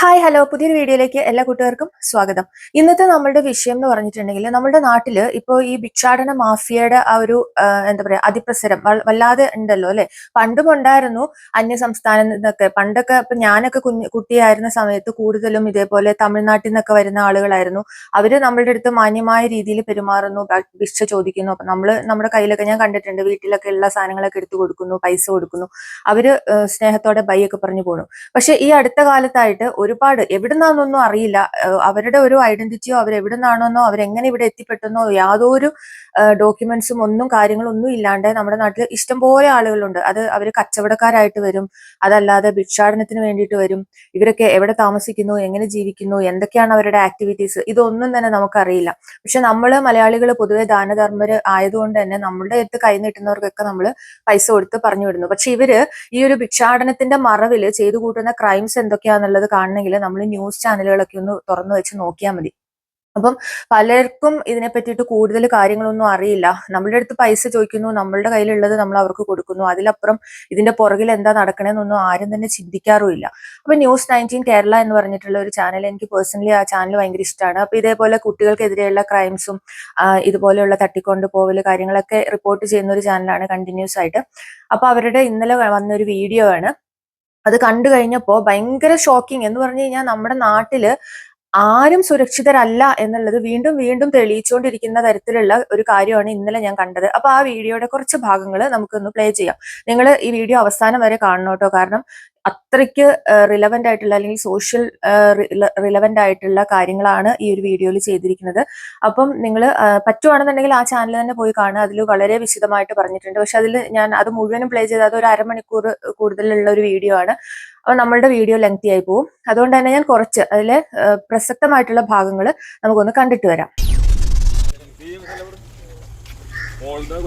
Hi hello പുതിയൊരു വീഡിയോയിലേക്ക് എല്ലാ കൂട്ടുകാർക്കും സ്വാഗതം. ഇന്നത്തെ നമ്മളുടെ വിഷയം എന്ന് പറഞ്ഞിട്ടുണ്ടെങ്കിൽ നമ്മുടെ നാട്ടിൽ ഇപ്പോൾ ഈ ഭിക്ഷാടന മാഫിയയുടെ ആ ഒരു എന്താ പറയാ അതിപ്രസരം വല്ലാതെ ഉണ്ടല്ലോ അല്ലെ? പണ്ടും ഉണ്ടായിരുന്നു അന്യ സംസ്ഥാനം നിന്നൊക്കെ. പണ്ടൊക്കെ ഇപ്പൊ ഞാനൊക്കെ കുഞ്ഞ് കുട്ടിയായിരുന്ന സമയത്ത് കൂടുതലും ഇതേപോലെ തമിഴ്നാട്ടിൽ നിന്നൊക്കെ വരുന്ന ആളുകളായിരുന്നു. അവർ നമ്മളുടെ അടുത്ത് മാന്യമായ രീതിയിൽ പെരുമാറുന്നു ഭിക്ഷ ചോദിക്കുന്നു. അപ്പൊ നമ്മൾ നമ്മുടെ കയ്യിലൊക്കെ ഞാൻ കണ്ടിട്ടുണ്ട്. വീട്ടിലൊക്കെ ഉള്ള സാധനങ്ങളൊക്കെ എടുത്തു കൊടുക്കുന്നു പൈസ കൊടുക്കുന്നു. അവർ സ്നേഹത്തോടെ ബൈ ഒക്കെ പറഞ്ഞു പോണു. പക്ഷെ ഈ അടുത്ത കാലത്തായിട്ട് ഒരുപാട് എവിടുന്നാണെന്നൊന്നും അറിയില്ല. അവരുടെ ഒരു ഐഡന്റിറ്റിയോ അവർ എവിടുന്നാണെന്നോ അവരെങ്ങനെ ഇവിടെ എത്തിപ്പെട്ടെന്നോ യാതൊരു ഡോക്യുമെന്റ്സും ഒന്നും കാര്യങ്ങളും ഒന്നും ഇല്ലാണ്ട് നമ്മുടെ നാട്ടിൽ ഇഷ്ടംപോലെ ആളുകളുണ്ട്. അത് അവർ കച്ചവടക്കാരായിട്ട് വരും. അതല്ലാതെ ഭിക്ഷാടനത്തിന് വേണ്ടിയിട്ട് വരും. ഇവരൊക്കെ എവിടെ താമസിക്കുന്നു എങ്ങനെ ജീവിക്കുന്നു എന്തൊക്കെയാണ് അവരുടെ ആക്ടിവിറ്റീസ് ഇതൊന്നും തന്നെ നമുക്കറിയില്ല. പക്ഷെ നമ്മൾ മലയാളികൾ പൊതുവെ ദാനധർമ്മര് ആയതുകൊണ്ട് തന്നെ നമ്മളുടെ അടുത്ത് കൈ നീട്ടുന്നവർക്കൊക്കെ നമ്മൾ പൈസ കൊടുത്ത് പറഞ്ഞു വിടുന്നു പക്ഷെ ഇവർ ഈ ഒരു ഭിക്ഷാടനത്തിന്റെ മറവിൽ ചെയ്തു കൂട്ടുന്ന ക്രൈംസ് എന്തൊക്കെയാന്നുള്ളത് കാണണമെങ്കിൽ നമ്മൾ ന്യൂസ് ചാനലുകളൊക്കെ ഒന്ന് തുറന്നു വെച്ച് നോക്കിയാൽ മതി. അപ്പം പലർക്കും ഇതിനെ പറ്റിയിട്ട് കൂടുതൽ കാര്യങ്ങളൊന്നും അറിയില്ല. നമ്മളുടെ അടുത്ത് പൈസ ചോദിക്കുന്നു നമ്മളുടെ കയ്യിലുള്ളത് നമ്മൾ അവർക്ക് കൊടുക്കുന്നു. അതിലപ്പുറം ഇതിന്റെ പുറകിൽ എന്താ നടക്കണമെന്നൊന്നും ആരും തന്നെ ചിന്തിക്കാറുമില്ല അപ്പൊ ന്യൂസ് നയന്റീൻ കേരള എന്ന് പറഞ്ഞിട്ടുള്ള ഒരു ചാനൽ എനിക്ക് പേഴ്സണലി ആ ചാനൽ ഭയങ്കര ഇഷ്ടമാണ് അപ്പൊ ഇതേപോലെ കുട്ടികൾക്കെതിരെയുള്ള ക്രൈംസും ഇതുപോലെയുള്ള തട്ടിക്കൊണ്ട് പോവൽ കാര്യങ്ങളൊക്കെ റിപ്പോർട്ട് ചെയ്യുന്ന ഒരു ചാനലാണ് കണ്ടിന്യൂസ് ആയിട്ട്. അപ്പൊ അവരുടെ ഇന്നലെ വന്നൊരു വീഡിയോ ആണ്. അത് കണ്ടു കഴിഞ്ഞപ്പോ ഭയങ്കര ഷോക്കിംഗ് എന്ന് പറഞ്ഞു കഴിഞ്ഞാൽ നമ്മുടെ നാട്ടിൽ ആരും സുരക്ഷിതരല്ല എന്നുള്ളത് വീണ്ടും വീണ്ടും തെളിയിച്ചുകൊണ്ടിരിക്കുന്ന തരത്തിലുള്ള ഒരു കാര്യമാണ് ഇന്നലെ ഞാൻ കണ്ടത്. അപ്പൊ ആ വീഡിയോയുടെ കുറച്ച് ഭാഗങ്ങൾ നമുക്കൊന്ന് പ്ലേ ചെയ്യാം. നിങ്ങൾ ഈ വീഡിയോ അവസാനം വരെ കാണണം കാരണം അത്രയ്ക്ക് റിലവന്റ് ആയിട്ടുള്ള അല്ലെങ്കിൽ സോഷ്യൽ റിലവന്റ് ആയിട്ടുള്ള കാര്യങ്ങളാണ് ഈ ഒരു വീഡിയോയിൽ ചെയ്തിരിക്കുന്നത്. അപ്പം നിങ്ങൾ പറ്റുവാണെന്നുണ്ടെങ്കിൽ ആ ചാനൽ തന്നെ പോയി കാണുക. അതിൽ വളരെ വിശദമായിട്ട് പറഞ്ഞിട്ടുണ്ട്. പക്ഷെ അതിൽ ഞാൻ അത് മുഴുവനും പ്ലേ ചെയ്ത് അത് ഒരു അരമണിക്കൂർ കൂടുതലുള്ള ഒരു വീഡിയോ ആണ്. അപ്പോൾ നമ്മളുടെ വീഡിയോ ലെങ്തി ആയി പോകും അതുകൊണ്ട് തന്നെ ഞാൻ കുറച്ച് ഏഹ്, പ്രസക്തമായിട്ടുള്ള ഭാഗങ്ങൾ നമുക്കൊന്ന് കണ്ടിട്ട് വരാം. മോളുടെ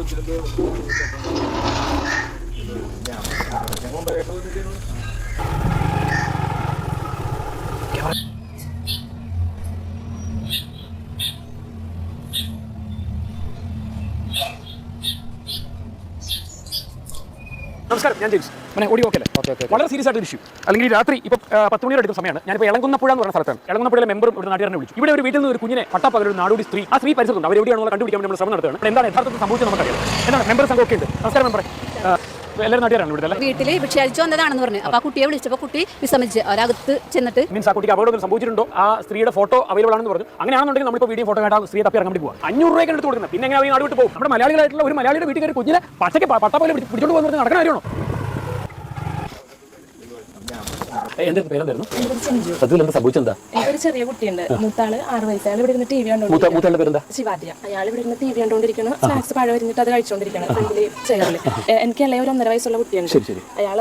നമസ്കാരം ഞാൻ ജെയിംസ്. মানে ഓടി ഓക്കെ അല്ലേ വളരെ സീരിയസ് ആയിട്ട് ഇഷ്യൂ. അല്ലെങ്കിൽ രാത്രി ഇപ്പോൾ പത്ത് മണിയുടെ അടുത്ത സമയമാണ്. ഞാനിപ്പോൾ ഇളങ്കുന്നപ്പുഴ എന്ന് പറഞ്ഞ സ്ഥലത്താണ്. ഇളങ്കുന്നപ്പുഴയിലെ മെമ്പറും ഇവിടെ നാട്ടുകാരനെ വിളിച്ചു. ഇവിടെ ഒരു വീട്ടിൽ നിന്ന് ഒരു കുഞ്ഞിനെ പട്ടാപ്പകൽ ഒരു നാടോടി സ്ത്രീ ആ സ്ത്രീ പരിസരത്തുണ്ട്. അവർ എവിടെയാണെന്ന് കണ്ടുപിടിക്കാൻ നമ്മൾ ശ്രമം നടത്തുകയാണ്. എന്താണ് യഥാർത്ഥത്തിൽ സംഭവിച്ചത് നമുക്കറിയാം. എന്താണ്? മെമ്പർ സംഘമൊക്കെ ഉണ്ട്. നമസ്കാരം മെമ്പറെ. എല്ലാവരും നാട്ടുകാരാണ് ഇവിടെ അല്ലേ? വീട്ടിൽ ഭിക്ഷാരിച്ചു വന്നതാണെന്ന് പറഞ്ഞു. അപ്പൊ ആ കുട്ടിയെ വിളിച്ചപ്പോ കുട്ടി വിസമിച്ച് അവരകത്ത് ചെന്നിട്ട് മീൻസ് ആ കുട്ടിക്ക് അപകടം സംഭവിച്ചിട്ടുണ്ടോ? ആ സ്ത്രീയുടെ ഫോട്ടോ അവൈലബിൾ ആണെന്ന് പറഞ്ഞു. അങ്ങനെയാണെന്നുണ്ടെങ്കിൽ നമ്മളിപ്പോൾ വീഡിയോ ഫോട്ടോ ആയിട്ട് സ്ത്രീ തപ്പി ഇറങ്ങാൻ വേണ്ടി പോകും അഞ്ഞൂറ് രൂപയ്ക്ക് എടുത്ത് കൊടുക്കുന്നത്. പിന്നെ എങ്ങനെ അവർ നാട് വിട്ട് പോകും? നമ്മുടെ മലയാളികളായിട്ടുള്ള ഒരു മലയാളിയുടെ വീട്ടിൽ കയറി കുഞ്ഞിനെ പച്ചയ്ക്ക് പട്ടാ പോലെ പിടി- പിടിച്ചോണ്ട് പോകുന്നത് നടക്കുന്ന കാര്യമാണോ? എന്റെ പേരെന്തായിരുന്നു? സത്യത്തിൽ എന്താ സംഭവിച്ചെന്താ? ഒരു ചെറിയ കുട്ടിയുണ്ട്. മൂത്താൾ ആറ് വയസ്സായാലും ഇവിടെ ഇരുന്ന് ടി വി മൂത്ത കണ്ടോണ്ടിരിക്കുന്നു പേരെന്താ? ശിവാദ്യ. അയാൾ ഇവിടെ ഇരുന്ന് ടി വി കണ്ടോണ്ടിരിക്കണം സ്നാക്സ് പഴം വരിഞ്ഞിട്ട് അത് കഴിച്ചോണ്ടിരിക്കണം ഫ്രണ്ടിൽ ചെയറിൽ. എനിക്ക് അല്ലെ ഒരു ഒന്നര വയസ്സുള്ള കുട്ടിയുണ്ട്. അയാൾ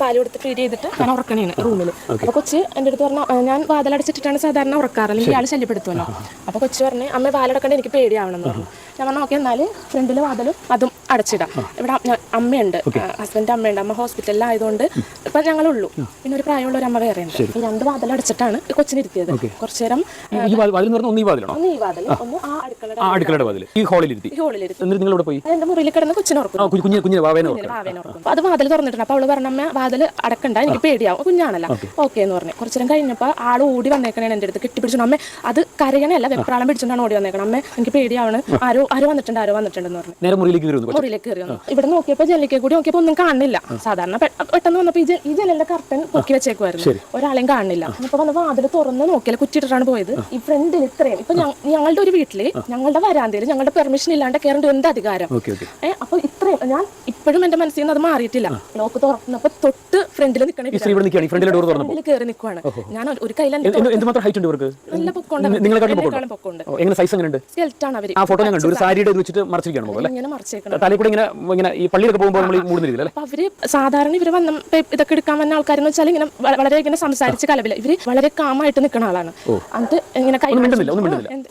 പാൽ കൊടുത്ത് ഫീഡ് ചെയ്തിട്ട് ഞാൻ ഉറക്കണേണ് റൂമിൽ അപ്പൊ കൊച്ച് എന്റെ അടുത്ത് പറഞ്ഞു ഞാൻ വാതിലടച്ചിട്ടിട്ടാണ് സാധാരണ ഉറക്കാറ്. അല്ലെങ്കിൽ ഇയാൾ ശല്യപ്പെടുത്തുമല്ലോ. അപ്പൊ കൊച്ചു പറഞ്ഞു അമ്മ വാലടക്കണ്ട എനിക്ക് പേടിയാവണമെന്ന് പറഞ്ഞു. ഞാൻ പറഞ്ഞു ഓക്കെ എന്നാൽ ഫ്രണ്ടിൽ വാതിലും അതും അടച്ചിടാം. ഇവിടെ അമ്മയുണ്ട്. ഹസ്ബൻഡ് അമ്മയുണ്ട്. അമ്മ ഹോസ്പിറ്റലിലായതുകൊണ്ട് ഇപ്പൊ ഞങ്ങളുള്ളൂ. പിന്നെ ഒരു പ്രായമുള്ള ഒരു അമ്മ വേറെ ഉണ്ട് ഈ രണ്ട് വാതിൽ അടച്ചിട്ടാണ് കൊച്ചിനിരുത്തിയത് കുറച്ചു നേരം ഈ വാതിൽ ഒന്ന് ഈ വാതിലാണോ? ഒന്ന് ഈ വാതിൽ ഒന്ന് ആ അടുക്കളയുടെ ആ അടുക്കളയുടെ വാതിൽ ഈ ഹോളിലിരുത്തി. എന്നിട്ട് നിങ്ങൾ ഇവിടെ പോയി? എന്റെ മുറിയിൽ കിടന്ന് കൊച്ചിനോർക്കും കുഞ്ഞു വാവേനെ ഓർക്കും അത് വാതിൽ തുറന്നിട്ടുണ്ട്. അപ്പൊ അവൾ പറഞ്ഞ അമ്മ വാതിൽ അടക്കണ്ട. എനിക്ക് പേടിയാവും. കുഞ്ഞാണല്ലോ. ഓക്കെ. എന്ന് പറഞ്ഞു. കുറച്ചു നേരം കഴിഞ്ഞപ്പോ ആൾ ഓടി വന്നേക്കണേ എന്റെ അടുത്ത്. കെട്ടിപ്പിടിച്ചു അമ്മ അത് കരയണല്ല വെപ്രാളം പിടിച്ചോണ്ടാണ് ഓടി വന്നേക്കണം. അമ്മ എനിക്ക് പേടിയാവണ് ആരോ ആരോ വന്നിട്ടുണ്ട് ആരോ വന്നിട്ടുണ്ടെന്ന് പറഞ്ഞു. നേരെ മുറിയിലേക്ക് മുറിയിലേക്ക് കയറി വന്നു ഇവിടെ നോക്കിയപ്പോ ജനലിലേക്ക് കൂടി നോക്കിയപ്പോ ഒന്നും കാണില്ല സാധാരണ പെട്ടെന്ന് വന്നപ്പോ ഈ ജനലിന്റെ കർട്ടൻ പൊക്കി വെച്ചേക്കുമായിരുന്നു ഒരാളെയും കാണില്ല അപ്പോൾ വന്ന് വാതിൽ തുറന്ന് നോക്കിയാൽ കുറ്റിട്ടാണ് പോയത്. ഈ ഫ്രണ്ടിൽ ഇത്രയും. ഇപ്പൊ ഞങ്ങളുടെ ഒരു വീട്ടിൽ ഞങ്ങളുടെ വരാന്തയിൽ ഞങ്ങളുടെ പെർമിഷൻ ഇല്ലാണ്ട് കയറേണ്ട എന്ത് അധികാരം. ഏഹ് അപ്പൊ ഇത്രയും ഞാൻ ഇപ്പോഴും എന്റെ മനസ്സിൽ നിന്ന് അത് മാറിയിട്ടില്ല. ലോക്ക് തുറന്നപ്പോ തൊട്ട് ഫ്രണ്ടിൽ നിൽക്കണേ കയറി നിൽക്കുവാണ് ഞാൻ ഒരു- കയ്യിൽ എന്ത് എന്ത് എന്തുമാത്രം ഹൈറ്റ് ഉണ്ട് ഇവർക്ക്? നല്ല പൊക്കമുണ്ട് നിങ്ങളെക്കാളും പൊക്കമുണ്ട്? എങ്ങനെ സൈസ് എങ്ങനെയുണ്ട്? സ്കെൽറ്റാണ് അവർ. ആ ഫോട്ടോ ഞാൻ കണ്ടു. ഒരു സാരിയുടെ വെച്ചിട്ട് മറച്ചിരിക്കണം ഇങ്ങനെ മറിച്ചേക്കണം തലയിൽ കൂടെ ഇങ്ങനെ ഇങ്ങനെ ഈ പള്ളിയിലൊക്കെ പോകുമ്പോൾ നമ്മൾ മൂടുന്നില്ല അല്ലേ അവർ സാധാരണ ഇവർ വന്ന ഇതൊക്കെ എടുക്കാൻ വന്ന ആൾക്കാരെന്ന് വെച്ചാൽ ഇങ്ങനെ വളരെ ഇങ്ങനെ സംസാരിച്ച് കലവില്ല ഇവർ വളരെ കാമായിട്ട് നിൽക്കുന്ന ആളാണ്. എന്നിട്ട് ഇങ്ങനെ കൈ.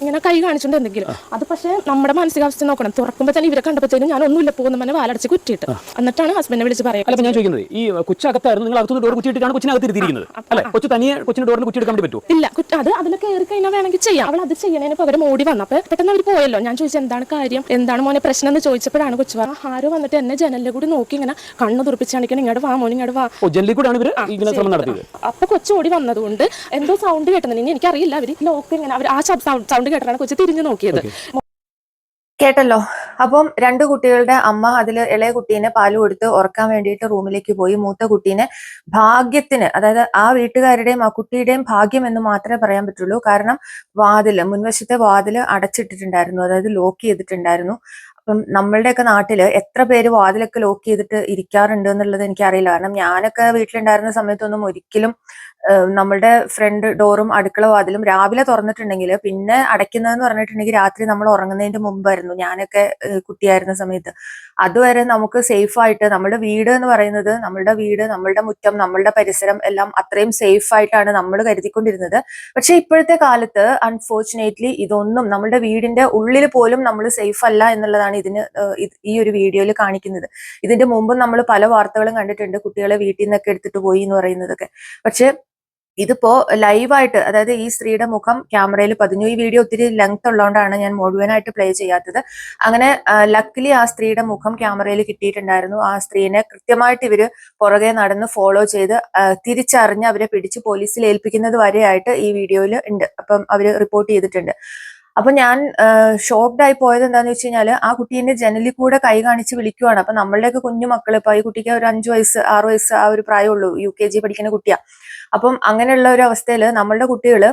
ഇങ്ങനെ കൈ കാണിച്ചുകൊണ്ട് എന്തെങ്കിലും. അത് പക്ഷേ നമ്മുടെ മാനസികാവസ്ഥ നോക്കണം. തുറക്കുമ്പോൾ തന്നെ ഇവരെ കണ്ടപ്പോഴത്തേനും ഞാൻ ഒന്നുമില്ല പോകുന്ന മനെ വാലടച്ച് കുറ്റിയിട്ട്. എന്നിട്ടാണ് ഹസ്ബൻഡിനെ വിളിച്ച് പറയുന്നത് പറയുക അപ്പൊ ഞാൻ ചോദിക്കുന്നത് ഈ കൊച്ചകത്തായിരുന്നു നിങ്ങൾ അകത്തുനിന്ന് ഡോർ കുറ്റിയിട്ടാണ് കൊച്ചിനെ അകത്ത് ഇരുത്തിയിരിക്കുന്നത് അല്ലെ? കൊച്ചു തനിയെ കൊച്ചിന് ഡോറിന് കുറ്റിയെടുക്കാൻ വേണ്ടി പറ്റുമോ ഇല്ല അത് അതിൽ കയറി കഴിഞ്ഞാൽ വേണമെങ്കിൽ ചെയ്യാം. അവൾ അത് ചെയ്യണതിന് പകരം ഓടി വന്നപ്പോൾ പെട്ടെന്ന് അവർ പോയല്ലോ. ഞാൻ ചോദിച്ചത് എന്താണ് കാര്യം? എന്താണ് മോനെ പ്രശ്നം എന്ന് ചോദിച്ചപ്പോഴാണ് കൊച്ചു പറഞ്ഞ ആരോ വന്നിട്ട് എന്നെ ജനലിൽ കൂടി നോക്കി ഇങ്ങനെ കണ്ണ് തുറപ്പിച്ച് കാണിക്കണം ഇങ്ങോട്ട് വാ മോനെ ഇങ്ങോട്ട് വാ. ജനലിൽ കൂടെയാണ് ഇവർ ഇങ്ങനെ ശ്രമം നടത്തിയത്? അപ്പൊ കൊച്ചു ഓടി വന്നതുകൊണ്ട് എന്തോ സൗണ്ട് കേട്ടത് ഇനി എനിക്കറിയില്ല അവർ ലോക്ക് ഇങ്ങനെ അവർ ആ സൗണ്ട് കേട്ടിട്ടാണ് കൊച്ചു തിരിഞ്ഞു നോക്കിയത്. കേട്ടല്ലോ. അപ്പം രണ്ട് കുട്ടികളുടെ അമ്മ അതിൽ ഇളയ കുട്ടീനെ പാൽ കൊടുത്ത് ഉറക്കാൻ വേണ്ടിയിട്ട് റൂമിലേക്ക് പോയി. മൂത്ത കുട്ടീനെ ഭാഗ്യത്തിന് അതായത് ആ വീട്ടുകാരുടെയും ആ കുട്ടിയുടെയും ഭാഗ്യം എന്ന് മാത്രമേ പറയാൻ പറ്റുള്ളൂ. കാരണം വാതിൽ മുൻവശത്തെ വാതിൽ അടച്ചിട്ടിട്ടുണ്ടായിരുന്നു. അതായത് ലോക്ക് ചെയ്തിട്ടുണ്ടായിരുന്നു. അപ്പം നമ്മളുടെയൊക്കെ നാട്ടിൽ എത്ര പേര് വാതിലൊക്കെ ലോക്ക് ചെയ്തിട്ട് ഇരിക്കാറുണ്ട് എന്നുള്ളത് എനിക്കറിയില്ല. കാരണം ഞാനൊക്കെ വീട്ടിലുണ്ടായിരുന്ന സമയത്തൊന്നും ഒരിക്കലും നമ്മളുടെ ഫ്രണ്ട് ഡോറും അടുക്കള വാതിലും രാവിലെ തുറന്നിട്ടുണ്ടെങ്കിൽ പിന്നെ അടയ്ക്കുന്നതെന്ന് പറഞ്ഞിട്ടുണ്ടെങ്കിൽ രാത്രി നമ്മൾ ഉറങ്ങുന്നതിന്റെ മുമ്പായിരുന്നു. ഞാനൊക്കെ കുട്ടിയായിരുന്ന സമയത്ത്. അതുവരെ നമുക്ക് സേഫ് ആയിട്ട് നമ്മുടെ വീട് എന്ന് പറയുന്നത് നമ്മളുടെ വീട് നമ്മളുടെ മുറ്റം നമ്മളുടെ പരിസരം എല്ലാം അത്രയും സേഫ് ആയിട്ടാണ് നമ്മൾ കരുതിക്കൊണ്ടിരുന്നത്. പക്ഷെ ഇപ്പോഴത്തെ കാലത്ത് അൺഫോർച്ചുനേറ്റ്ലി ഇതൊന്നും നമ്മുടെ വീടിന്റെ ഉള്ളിൽ പോലും നമ്മൾ സേഫ് അല്ല എന്നുള്ളതാണ് ഇതിന് ഈ ഒരു വീഡിയോയിൽ കാണിക്കുന്നത്. ഇതിന്റെ മുമ്പും നമ്മൾ പല വാർത്തകളും കണ്ടിട്ടുണ്ട് കുട്ടികളെ വീട്ടിൽ നിന്നൊക്കെ എടുത്തിട്ട് പോയി എന്ന് പറയുന്നതൊക്കെ. പക്ഷെ ഇതിപ്പോ ലൈവായിട്ട് അതായത് ഈ സ്ത്രീയുടെ മുഖം ക്യാമറയിൽ പതിഞ്ഞു. ഈ വീഡിയോ ഒത്തിരി ലെങ്ത് ഉള്ളതുകൊണ്ടാണ് ഞാൻ മുഴുവനായിട്ട് പ്ലേ ചെയ്യാത്തത്. അങ്ങനെ ലക്കിലി ആ സ്ത്രീയുടെ മുഖം ക്യാമറയിൽ കിട്ടിയിട്ടുണ്ടായിരുന്നു. ആ സ്ത്രീനെ കൃത്യമായിട്ട് ഇവർ പുറകെ നടന്ന് ഫോളോ ചെയ്ത് തിരിച്ചറിഞ്ഞ് അവരെ പിടിച്ച് പോലീസിൽ ഏൽപ്പിക്കുന്നത് വരെയായിട്ട് ഈ വീഡിയോയിൽ ഉണ്ട്. അപ്പം അവർ റിപ്പോർട്ട് ചെയ്തിട്ടുണ്ട്. അപ്പൊ ഞാൻ ഷോക്ക്ഡ് ആയി പോയത് എന്താന്ന് വെച്ച് കഴിഞ്ഞാൽ ആ കുട്ടീന്റെ ജനലിൽ കൂടെ കൈ കാണിച്ച് വിളിക്കുവാണ്. അപ്പൊ നമ്മളുടെയൊക്കെ കുഞ്ഞു മക്കൾ ഇപ്പൊ ഈ കുട്ടിക്ക് ഒരു അഞ്ചു വയസ്സ് ആറു വയസ്സ് ആ ഒരു പ്രായമുള്ളൂ യു കെ ജി പഠിക്കുന്ന കുട്ടിയാ. അപ്പം അങ്ങനെയുള്ള ഒരു അവസ്ഥയിൽ നമ്മളുടെ കുട്ടികൾ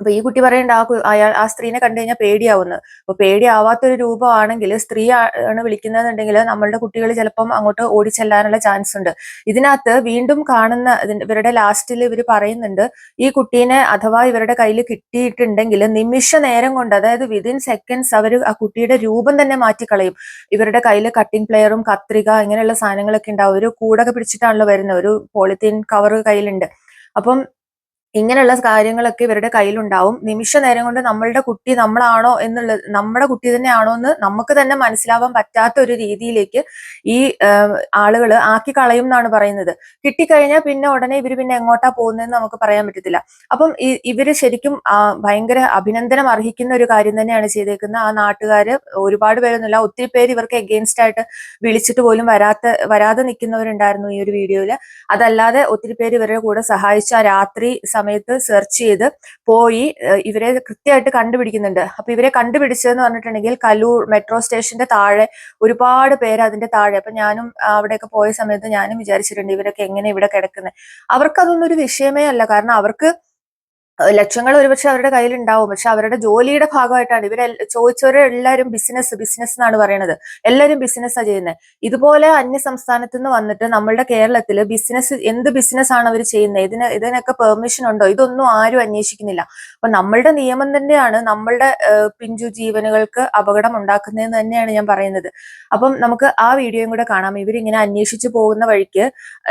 അപ്പൊ ഈ കുട്ടി പറയേണ്ട ആ അയാൾ ആ സ്ത്രീനെ കണ്ടു കഴിഞ്ഞാൽ പേടിയാവുന്നു. അപ്പൊ പേടിയാവാത്തൊരു രൂപമാണെങ്കിൽ സ്ത്രീ ആണ് വിളിക്കുന്നതെന്നുണ്ടെങ്കിൽ നമ്മളുടെ കുട്ടികൾ ചിലപ്പം അങ്ങോട്ട് ഓടിച്ചെല്ലാനുള്ള ചാൻസ് ഉണ്ട് ഇതിനകത്ത് വീണ്ടും കാണുന്ന ഇവരുടെ ലാസ്റ്റിൽ ഇവർ പറയുന്നുണ്ട് ഈ കുട്ടീനെ അഥവാ ഇവരുടെ കയ്യിൽ കിട്ടിയിട്ടുണ്ടെങ്കിൽ നിമിഷ നേരം കൊണ്ട് അതായത് വിതിൻ സെക്കൻഡ്സ് അവർ ആ കുട്ടിയുടെ രൂപം തന്നെ മാറ്റിക്കളയും. ഇവരുടെ കയ്യിൽ കട്ടിംഗ് പ്ലെയറും കത്രിക ഇങ്ങനെയുള്ള സാധനങ്ങളൊക്കെ ഉണ്ടാവും ഒരു കൂടൊക്കെ പിടിച്ചിട്ടാണല്ലോ വരുന്നത്. ഒരു പോളിത്തീൻ കവർ കയ്യിലുണ്ട്. അപ്പം ഇങ്ങനെയുള്ള കാര്യങ്ങളൊക്കെ ഇവരുടെ കയ്യിലുണ്ടാവും. നിമിഷ നേരം കൊണ്ട് നമ്മളുടെ കുട്ടി നമ്മളാണോ എന്നുള്ളത് നമ്മുടെ കുട്ടി തന്നെയാണോ എന്ന് നമുക്ക് തന്നെ മനസ്സിലാവാൻ പറ്റാത്ത ഒരു രീതിയിലേക്ക് ഈ ആളുകൾ ആക്കി കളയും എന്നാണ് പറയുന്നത്. കിട്ടിക്കഴിഞ്ഞാൽ പിന്നെ ഉടനെ ഇവർ പിന്നെ എങ്ങോട്ടാ പോകുന്നതെന്ന് നമുക്ക് പറയാൻ പറ്റത്തില്ല. അപ്പം ഇവർ ശരിക്കും ഭയങ്കര അഭിനന്ദനം അർഹിക്കുന്ന ഒരു കാര്യം തന്നെയാണ് ചെയ്തേക്കുന്നത്. ആ നാട്ടുകാര് ഒരുപാട് പേരൊന്നുമില്ല ഒത്തിരി പേര് ഇവർക്ക് എഗെയിൻസ്റ്റ് ആയിട്ട് വിളിച്ചിട്ട് പോലും വരാത്ത വരാതെ നിൽക്കുന്നവരുണ്ടായിരുന്നു ഈ ഒരു വീഡിയോയിൽ അതല്ലാതെ ഒത്തിരി പേര് ഇവരുടെ കൂടെ സഹായിച്ച രാത്രി സമയത്ത് സെർച്ച് ചെയ്ത് പോയി ഇവരെ കൃത്യമായിട്ട് കണ്ടുപിടിക്കുന്നുണ്ട്. അപ്പൊ ഇവരെ കണ്ടുപിടിച്ചതെന്ന് പറഞ്ഞിട്ടുണ്ടെങ്കിൽ കലൂർ മെട്രോ സ്റ്റേഷന്റെ താഴെ ഒരുപാട് പേര് അതിന്റെ താഴെ. അപ്പൊ ഞാനും അവിടെയൊക്കെ പോയ സമയത്ത് ഞാനും വിചാരിച്ചിട്ടുണ്ട് ഇവരൊക്കെ എങ്ങനെ ഇവിടെ കിടക്കുന്നത് അവർക്കതൊന്നും ഒരു വിഷയമേ അല്ല. കാരണം അവർക്ക് ലക്ഷങ്ങൾ ഒരുപക്ഷെ അവരുടെ കയ്യിൽ ഉണ്ടാവും പക്ഷെ അവരുടെ ജോലിയുടെ ഭാഗമായിട്ടാണ് ഇവരെ ചോദിച്ചവരെ എല്ലാവരും ബിസിനസ് ബിസിനസ് എന്നാണ് പറയുന്നത് എല്ലാവരും ബിസിനസ്സാണ് ചെയ്യുന്നത് ഇതുപോലെ അന്യ സംസ്ഥാനത്ത് നിന്ന് വന്നിട്ട് നമ്മളുടെ കേരളത്തിൽ ബിസിനസ് എന്ത് ബിസിനസ് ആണ് അവർ ചെയ്യുന്നത് ഇതിന് ഇതിനൊക്കെ പെർമിഷൻ ഉണ്ടോ? ഇതൊന്നും ആരും അന്വേഷിക്കുന്നില്ല. അപ്പൊ നമ്മളുടെ നിയമം തന്നെയാണ് നമ്മളുടെ പിഞ്ചു ജീവനുകൾക്ക് അപകടം ഉണ്ടാക്കുന്നതെന്ന് തന്നെയാണ് ഞാൻ പറയുന്നത്. അപ്പം നമുക്ക് ആ വീഡിയോയും കൂടെ കാണാം. ഇവരിങ്ങനെ അന്വേഷിച്ചു പോകുന്ന വഴിക്ക്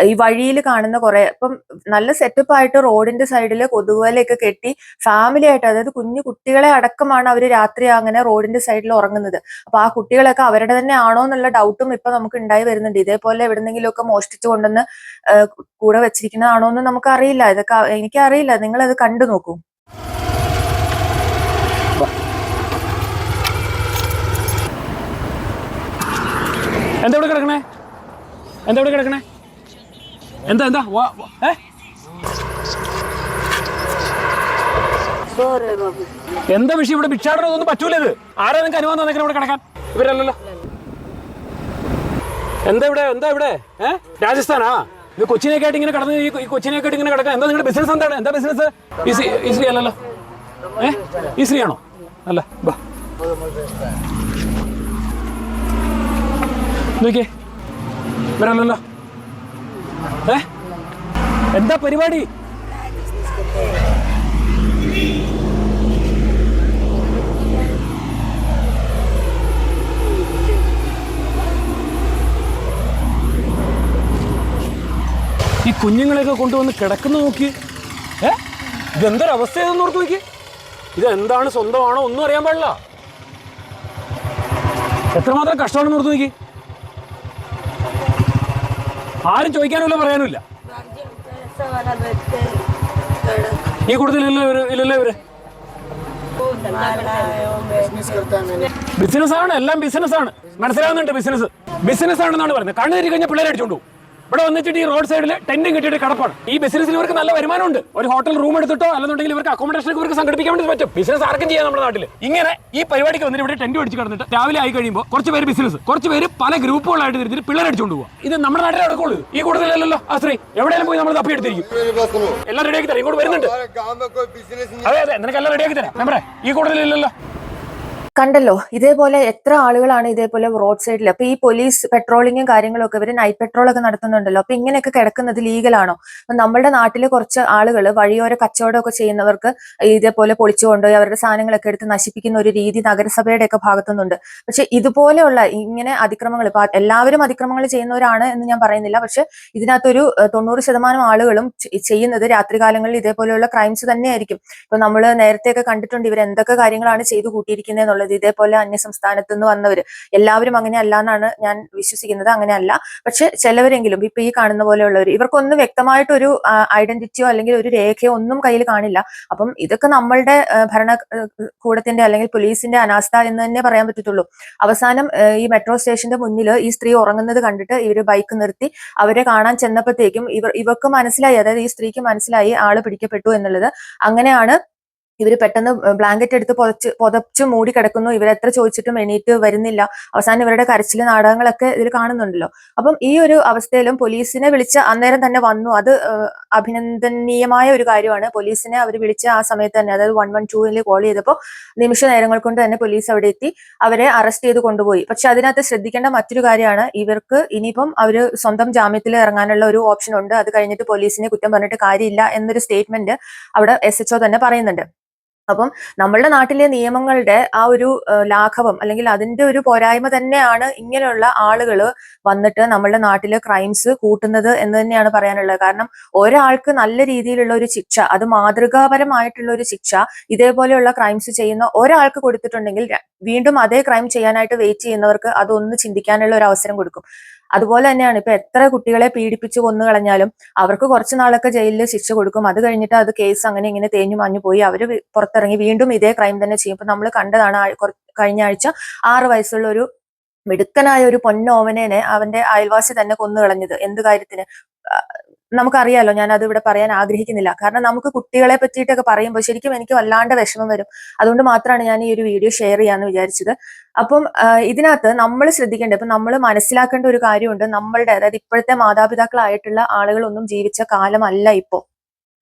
ഈ വഴിയിൽ കാണുന്ന കുറെ ഇപ്പം നല്ല സെറ്റപ്പ് ആയിട്ട് റോഡിന്റെ സൈഡിൽ കൊതുകുവലയൊക്കെ കെട്ടി ഫാമിലി ആയിട്ട് അതായത് കുഞ്ഞു കുട്ടികളെ അടക്കമാണ് അവർ രാത്രി അങ്ങനെ റോഡിന്റെ സൈഡിൽ ഉറങ്ങുന്നത്. അപ്പൊ ആ കുട്ടികളൊക്കെ അവരുടെ തന്നെ ആണോ എന്നുള്ള ഡൗട്ടും ഇപ്പൊ നമുക്ക് ഉണ്ടായി വരുന്നുണ്ട്. ഇതേപോലെ എവിടെന്നെങ്കിലും ഒക്കെ മോഷ്ടിച്ചു കൊണ്ടുവന്ന് കൂടെ വെച്ചിരിക്കുന്നതാണോ എന്ന് നമുക്ക് അറിയില്ല. ഇതൊക്കെ എനിക്കറിയില്ല. നിങ്ങൾ അത് കണ്ടു നോക്കൂ. എന്താ ഇവിടെ കിടക്കണേ? എന്താ ഇവിടെ കിടക്കണേ? എന്താ എന്താ ഏ? എന്താ വിഷയം? ഇവിടെ ഭിക്ഷാടനം ഒന്നും പറ്റൂലത് ആരാ നിങ്ങൾക്ക് അനുവാദം തന്നെ ഇവിടെ കിടക്കാൻ? ഇവരല്ലല്ലോ. എന്താ ഇവിടെ? എന്താ ഇവിടെ? ഏ? രാജസ്ഥാനാ? ഇത് കൊച്ചിനെ കേട്ട് ഇങ്ങനെ കടന്ന് ഈ കൊച്ചിനെ കേട്ട് ഇങ്ങനെ കിടക്കാൻ. എന്താ നിങ്ങളുടെ ബിസിനസ് എന്താണ്? എന്താ ബിസിനസ് ഈ ശ്രീ അല്ലല്ലോ. ഏ? ഈ ആണോ അല്ല ബാ നോക്കിയേ. ഇവരല്ലല്ലോ. ഏ? എന്താ പരിപാടി? ഈ കുഞ്ഞുങ്ങളെയൊക്കെ കൊണ്ടുവന്ന് കിടക്കുന്ന നോക്കി. ഏ? ഇതെന്തൊരു ഏതെന്ന് ഓർത്ത് നോക്കി. ഇതെന്താണ് സ്വന്തമാണോ ഒന്നും അറിയാൻ പാടില്ല. എത്രമാത്രം കഷ്ടമാണെന്ന് ഓർത്ത് നോക്കി. ആരും ചോദിക്കാനുമില്ല പറയാനുമില്ല ഈ കൂടുതൽ ഇല്ലല്ലോ ഇല്ലല്ലോ ഇവർ? ബിസിനസ് ആണ് എല്ലാം ബിസിനസ് ആണ്. മനസ്സിലാവുന്നുണ്ട് ബിസിനസ് ബിസിനസ് ആണെന്നാണ് പറയുന്നത് കണ്ണു തിരി കഴിഞ്ഞാൽ പിള്ളേരെ അടിച്ചോണ്ടു ഇവിടെ വന്നിട്ട് ഈ റോഡ് സൈഡിൽ ടെന്റും കെട്ടിയിട്ട് കടപ്പാണ്. ഈ ബിസിനസ്സിൽ ഇവർക്ക് നല്ല വരുമാനമുണ്ട്. ഒരു ഹോട്ടൽ റൂം എടുത്തിട്ടോ അല്ലെന്നുണ്ടെങ്കിൽ ഇവർക്ക് അക്കോമഡേഷൻ ഇവർക്ക് സംഘടിപ്പിക്കാൻ വേണ്ടി പറ്റും. ബിസിനസ് ആർക്കും ചെയ്യാൻ നമ്മുടെ നാട്ടിൽ ഇങ്ങനെ ഈ പരിപാടിക്ക് വന്നിട്ട് ഇവിടെ ടെന്റ് അടിച്ച് കടന്നിട്ട് രാവിലെ ആയി കഴിയുമ്പോൾ കുറച്ച് പേര് ബിസിനസ് കുറച്ച് പേര് പല ഗ്രൂപ്പുകളായിട്ട് തിരിച്ച് പിള്ളേർ അടിച്ചുകൊണ്ട് പോകും ഇത് നമ്മുടെ നാട്ടിലെ നടക്കുള്ളൂ. ഈ കൂടുതലല്ലോ ആശ്രീ എവിടെയെങ്കിലും പോയി നമ്മൾ തപ്പി എടുത്തിരിക്കും. എല്ലാം റെഡിയാക്കി തരാം. ഇങ്ങോട്ട് വരുന്നുണ്ട്. അതെ അതെ നിനക്ക് എല്ലാം റെഡിയാക്കി തരാം. നമ്മുടെ ഈ കൂടുതലില്ലല്ലോ. കണ്ടല്ലോ ഇതേപോലെ എത്ര ആളുകളാണ് ഇതേപോലെ റോഡ് സൈഡിൽ അപ്പൊ ഈ പോലീസ് പെട്രോളിങ്ങും കാര്യങ്ങളൊക്കെ ഇവർ നൈറ്റ് പെട്രോൾ ഒക്കെ നടത്തുന്നുണ്ടല്ലോ. അപ്പൊ ഇങ്ങനെയൊക്കെ കിടക്കുന്നത് ലീഗലാണോ നമ്മുടെ നാട്ടിലെ കുറച്ച് ആളുകൾ വഴിയോര കച്ചവടമൊക്കെ ചെയ്യുന്നവർക്ക് ഇതേപോലെ പൊളിച്ചു കൊണ്ടുപോയി അവരുടെ സാധനങ്ങളൊക്കെ എടുത്ത് നശിപ്പിക്കുന്ന ഒരു രീതി നഗരസഭയുടെ ഒക്കെ ഭാഗത്തുനിന്നുണ്ട്. പക്ഷെ ഇതുപോലെയുള്ള ഇങ്ങനെ അതിക്രമങ്ങൾ ഇപ്പൊ എല്ലാവരും അതിക്രമങ്ങൾ ചെയ്യുന്നവരാണ് എന്ന് ഞാൻ പറയുന്നില്ല. പക്ഷെ ഇതിനകത്തൊരു തൊണ്ണൂറ് ശതമാനം ആളുകളും ചെയ്യുന്നത് രാത്രികാലങ്ങളിൽ ഇതേപോലെയുള്ള ക്രൈംസ് തന്നെയായിരിക്കും. ഇപ്പൊ നമ്മൾ നേരത്തെയൊക്കെ കണ്ടിട്ടുണ്ട് ഇവർ എന്തൊക്കെ കാര്യങ്ങളാണ് ചെയ്തു കൂട്ടിയിരിക്കുന്നത് എന്നുള്ളത്. ഇതേപോലെ അന്യ സംസ്ഥാനത്ത് നിന്ന് വന്നവര്. എല്ലാവരും അങ്ങനെ അല്ല എന്നാണ് ഞാൻ വിശ്വസിക്കുന്നത്. അങ്ങനെയല്ല. പക്ഷെ ചിലവരെങ്കിലും ഇപ്പൊ ഈ കാണുന്ന പോലെയുള്ളവർ ഇവർക്കൊന്നും വ്യക്തമായിട്ടൊരു ഐഡന്റിറ്റിയോ അല്ലെങ്കിൽ ഒരു രേഖയോ ഒന്നും കയ്യിൽ കാണില്ല. അപ്പം ഇതൊക്കെ നമ്മളുടെ ആ, ഭരണ ആ, കൂടത്തിന്റെ അല്ലെങ്കിൽ പോലീസിന്റെ അനാസ്ഥ എന്ന് തന്നെ പറയാൻ പറ്റത്തുള്ളൂ. അവസാനം ഈ മെട്രോ സ്റ്റേഷന്റെ മുന്നിൽ ഈ സ്ത്രീ ഉറങ്ങുന്നത് കണ്ടിട്ട് ഇവർ ബൈക്ക് നിർത്തി അവരെ കാണാൻ ചെന്നപ്പോഴത്തേക്കും ഇവർ ഇവർക്ക് മനസ്സിലായി. അതായത് ഈ സ്ത്രീക്ക് മനസ്സിലായി ആൾ പിടിക്കപ്പെട്ടു എന്നുള്ളത്. അങ്ങനെയാണ് ഇവർ പെട്ടെന്ന് ബ്ലാങ്കറ്റ് എടുത്ത് പുതച്ച് പുതച്ച് മൂടി കിടക്കുന്നു. ഇവരെത്ര ചോദിച്ചിട്ടും എണീറ്റ് വരുന്നില്ല. അവസാനം ഇവരുടെ കരച്ചിൽ നാടകങ്ങളൊക്കെ ഇതിൽ കാണുന്നുണ്ടല്ലോ. അപ്പം ഈ ഒരു അവസ്ഥയിലും പോലീസിനെ വിളിച്ച് അന്നേരം തന്നെ വന്നു. അത് അഭിനന്ദനീയമായ ഒരു കാര്യമാണ്. പോലീസിനെ അവർ വിളിച്ച ആ സമയത്ത് തന്നെ അതായത് വൺ വൺ ടൂവിൽ കോൾ ചെയ്തപ്പോൾ നിമിഷ നേരങ്ങൾ കൊണ്ട് തന്നെ പോലീസ് അവിടെ എത്തി. അവരെ അറസ്റ്റ് ചെയ്ത് കൊണ്ടുപോയി. പക്ഷെ അതിനകത്ത് ശ്രദ്ധിക്കേണ്ട മറ്റൊരു കാര്യമാണ്. ഇവർക്ക് ഇനിയിപ്പം അവർ സ്വന്തം ജാമ്യത്തിൽ ഇറങ്ങാനുള്ള ഒരു ഓപ്ഷൻ ഉണ്ട്. അത് കഴിഞ്ഞിട്ട് പോലീസിനെ കുറ്റം പറഞ്ഞിട്ട് കാര്യമില്ല എന്നൊരു സ്റ്റേറ്റ്മെന്റ് അവിടെ എസ് തന്നെ പറയുന്നുണ്ട്. അപ്പം നമ്മളുടെ നാട്ടിലെ നിയമങ്ങളുടെ ആ ഒരു ലാഘവം അല്ലെങ്കിൽ അതിന്റെ ഒരു പോരായ്മ തന്നെയാണ് ഇങ്ങനെയുള്ള ആളുകൾ വന്നിട്ട് നമ്മളുടെ നാട്ടിലെ ക്രൈംസ് കൂട്ടുന്നത് എന്ന് തന്നെയാണ് പറയാനുള്ളത്. കാരണം ഒരാൾക്ക് നല്ല രീതിയിലുള്ള ഒരു ശിക്ഷ അത് മാതൃകാപരമായിട്ടുള്ള ഒരു ശിക്ഷ ഇതേപോലെയുള്ള ക്രൈംസ് ചെയ്യുന്ന ഒരാൾക്ക് കൊടുത്തിട്ടുണ്ടെങ്കിൽ വീണ്ടും അതേ ക്രൈം ചെയ്യാനായിട്ട് വെയിറ്റ് ചെയ്യുന്നവർക്ക് അതൊന്ന് ചിന്തിക്കാനുള്ള ഒരു അവസരം കൊടുക്കും. അതുപോലെ തന്നെയാണ് ഇപ്പൊ എത്ര കുട്ടികളെ പീഡിപ്പിച്ച് കൊന്നു കളഞ്ഞാലും അവർക്ക് കുറച്ച് നാളൊക്കെ ജയിലിൽ ശിക്ഷ കൊടുക്കും. അത് കഴിഞ്ഞിട്ട് അത് കേസ് അങ്ങനെ ഇങ്ങനെ തേഞ്ഞു മാഞ്ഞു പോയി അവർ പുറത്തിറങ്ങി വീണ്ടും ഇതേ ക്രൈം തന്നെ ചെയ്യും. ഇപ്പൊ നമ്മൾ കണ്ടതാണ് കഴിഞ്ഞ ആഴ്ച ആറ് വയസ്സുള്ള ഒരു മിടുക്കനായ ഒരു പൊന്നോവനേനെ അവന്റെ അയൽവാസി തന്നെ കൊന്നു കളഞ്ഞത്. എന്ത് കാര്യത്തിന്? നമുക്കറിയാലോ ഞാൻ അത് ഇവിടെ പറയാൻ ആഗ്രഹിക്കുന്നില്ല. കാരണം നമുക്ക് കുട്ടികളെ പറ്റിയിട്ടൊക്കെ പറയുമ്പോൾ ശരിക്കും എനിക്ക് വല്ലാണ്ട് വിഷമം വരും. അതുകൊണ്ട് മാത്രമാണ് ഞാൻ ഈ ഒരു വീഡിയോ ഷെയർ ചെയ്യാന്ന് വിചാരിച്ചത്. അപ്പം ഇതിനകത്ത് നമ്മൾ ശ്രദ്ധിക്കേണ്ടത് ഇപ്പം നമ്മൾ മനസ്സിലാക്കേണ്ട ഒരു കാര്യമുണ്ട്. നമ്മളുടെ അതായത് ഇപ്പോഴത്തെ മാതാപിതാക്കളായിട്ടുള്ള ആളുകളൊന്നും ജീവിച്ച കാലമല്ല ഇപ്പോ.